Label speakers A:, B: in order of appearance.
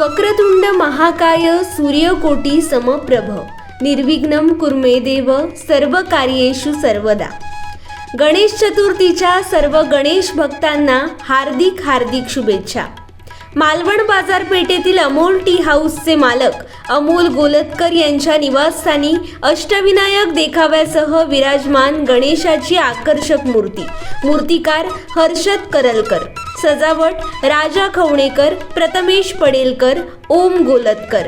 A: वक्रतुंड महाकाय सूर्यकोटी समप्रभ निर्विघ्नम कुर्मे देव सर्व कार्येषु सर्वदा. गणेश चतुर्थीच्या सर्व गणेश भक्तांना हार्दिक हार्दिक शुभेच्छा. मालवण बाजारपेठेतील अमोल टी हाऊसचे मालक अमोल गोलतकर यांच्या निवासस्थानी अष्टविनायक देखाव्यासह विराजमान गणेशाची आकर्षक मूर्ती मूर्तिकार हर्षद करलकर. सजावट राजा खवणेकर प्रथमेश पडेलकर ओम गोलतकर.